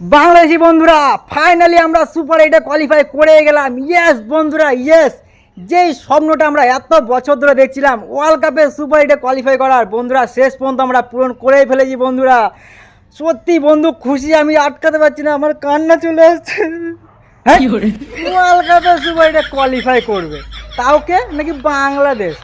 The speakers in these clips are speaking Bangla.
বাংলাদেশি বন্ধুরা ফাইনালি আমরা সুপার এইটে কোয়ালিফাই করে গেলাম। ইয়েস বন্ধুরা ইয়েস যেই স্বপ্নটা আমরা এত বছর ধরে দেখছিলাম ওয়ার্ল্ড কাপে সুপার এইটে কোয়ালিফাই করার বন্ধুরা শেষ পর্যন্ত আমরা পূরণ করেই ফেলেছি বন্ধুরা। সত্যি বন্ধু খুশি আমি আটকাতে পারছি না আমার কান্না চলে আসছে। হ্যাঁ? ওয়ার্ল্ড কাপে সুপার এইটে কোয়ালিফাই করবে। তাও কে? নাকি বাংলাদেশ?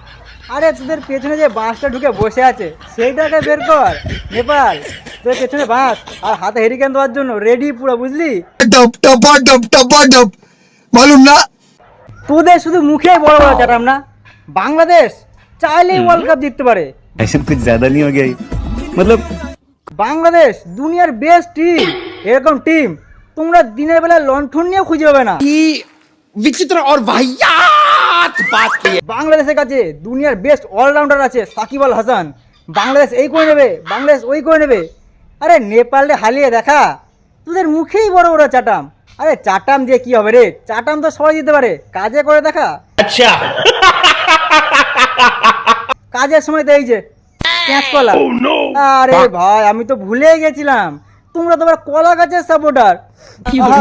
আরে তোদের পেছনে যে বাঁশটা ঢুকে বসে আছে সেইটাকে বের কর নেপাল। তোদের পেছনে বাঁশ আর হাতে হেরিকেন দেওয়ার জন্য রেডি পুরো বুঝলি डब टपा डब टपा डब मालूम ना তোদের শুধু মুখে বড় বড় চাটাম না বাংলাদেশ চাইলেই ওয়ার্ল্ড কাপ জিততে পারে ऐसे कुछ ज्यादा नहीं हो गया ये? मतलब বাংলাদেশ দুনিয়ার বেস্ট টিম এরকম টিম তোমরা দিনের বেলা লণ্ঠন নিয়ে খুঁজে পাবে না विचित्र और वाहियात बात की বাংলাদেশের কাছে দুনিয়ার বেস্ট অলরাউন্ডার আছে সাকিব আল হাসান বাংলাদেশ এই করে নেবে বাংলাদেশ ওই করে নেবে আরে নেপালে হালিয়ে দেখা। তোদের মুখেই বড় বড় চাটাম। আরে চাটাম দিয়ে কি হবে রে? চাটাম তো সবাই দিতে পারে। কাজে করে দেখা। আচ্ছা। কাজের সময় তো এই যে কলা। oh, আরে ভাই আমি তো ভুলে গেছিলাম। তোমরা তোমার কলা গাছের সাপোর্টার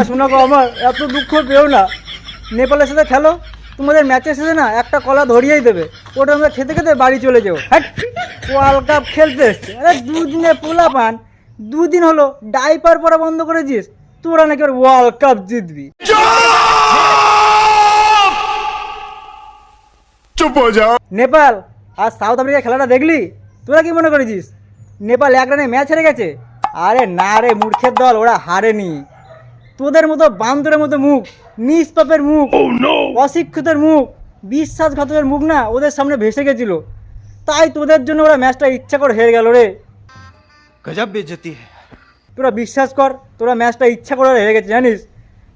শোনা গো আমার এত দুঃখ পেও না। নেপালের সাথে খেলো। তোমাদের ম্যাচে শেষে না একটা কলা ধরিয়েই দেবে। ওটা আমরা খেতে খেতে বাড়ি চলে যাও। হ্যাঁ ওয়ার্ল্ড কাপ খেলতে এসছে। আরে দুদিনে পোলা পান দুদিন হলো ডাইপার পরা বন্ধ করেছিস তোরা নাকি ওয়ার্ল্ড কাপ জিতবি। চুপ নেপাল আর সাউথ আফ্রিকা খেলাটা দেখলি? তোরা কি মনে করেছিস? নেপাল এক রানে ম্যাচ হেরে গেছে? আরে না রে মূর্খের দল ওরা হারেনি। তোদের মতো বান্দরের মতো মুখ নিষ্পাপের মুখ oh, অশিক্ষিতের মুখ বিশ্বাসঘাতকের মুখ না ওদের সামনে ভেসে গেছিল। তাই তোদের জন্য ওরা ম্যাচটা ইচ্ছা করে হেরে গেল রে। গজব বেজতি তোরা বিশ্বাস কর, তোরা ম্যাচটা ইচ্ছা করে হেরে গেছে, জানিস?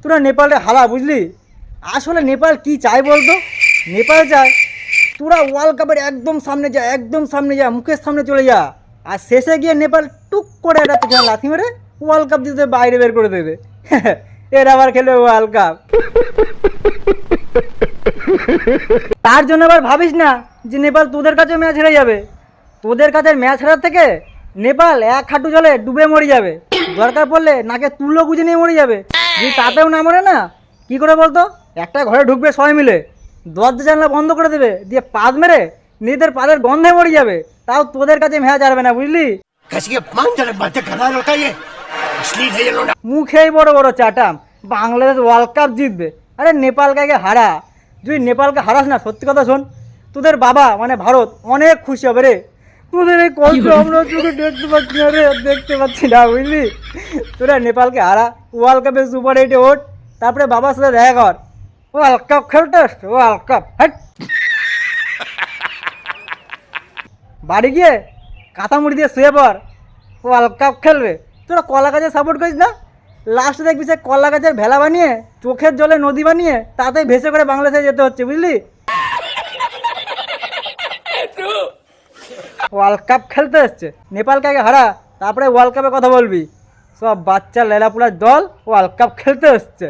তোরা নেপালে হারা বুঝলি? আসলে নেপাল কি চায় বলতো? নেপাল চায়, তোরা ওয়ার্ল্ড কাপের একদম সামনে যা, একদম সামনে যা, মুখের সামনে চলে যা, আর শেষে গিয়ে নেপাল টুক করে একটা পেছনে লাথি মেরে ওয়ার্ল্ড কাপ দিতে বাইরে বের করে দেবে। এর আবার খেলবে ওয়ার্ল্ড কাপ। তার জন্য আবার ভাবিস না যে নেপাল তোদের কাছে ম্যাচ হেরে যাবে। তোদের কাছে ম্যাচ হারার থেকে নেপাল এক হাঁটু জলে ডুবে মরে যাবে। দরকার পড়লে নাকে তুলো গুজে নিয়ে মরে যাবে। যদি তাতেও না মরে না কি করে বলতো? একটা ঘরে ঢুকবে সবাই মিলে। দরজা জানলা বন্ধ করে দেবে দিয়ে পাদ মেরে নিজেদের পাদের গন্ধে মরে যাবে। তাও তোদের কাছে মেহা যাবে না বুঝলি? মুখেই বড় বড় চাটাম। বাংলাদেশ ওয়ার্ল্ড কাপ জিতবে। আরে নেপালকে হারা। তুই নেপালকে হারাস না সত্যি কথা শোন। তোদের বাবা মানে ভারত অনেক খুশি হবে রে। তোদের এই কষ্ট আমরা চোখে দেখতে পাচ্ছি না রে দেখতে পাচ্ছি না বুঝলি? তোরা নেপালকে হারা ওয়ার্ল্ড কাপে সুপার এইটে ওঠ তারপরে বাবার সাথে দেখা কর। ওয়ার্ল্ড কাপ খেলতে আসছে ওয়ার্ল্ড কাপ হ্যাট বাড়ি গিয়ে কাঁথা মুড়ি দিয়ে শুয়ে পর ওয়ার্ল্ড কাপ খেলবে। তোরা কলা গাছে সাপোর্ট করিস না? লাস্টে দেখবি সে কলা গাছের ভেলা বানিয়ে চোখের জলে নদী বানিয়ে তাতেই ভেসে করে বাংলাদেশে যেতে হচ্ছে বুঝলি? ওয়ার্ল্ড কাপ খেলতে এসছে। নেপালকে আগে হারা, তারপরে ওয়ার্ল্ড কাপে কথা বলবি। সব বাচ্চা লেলাপুলার দল ওয়ার্ল্ড কাপ খেলতে এসছে।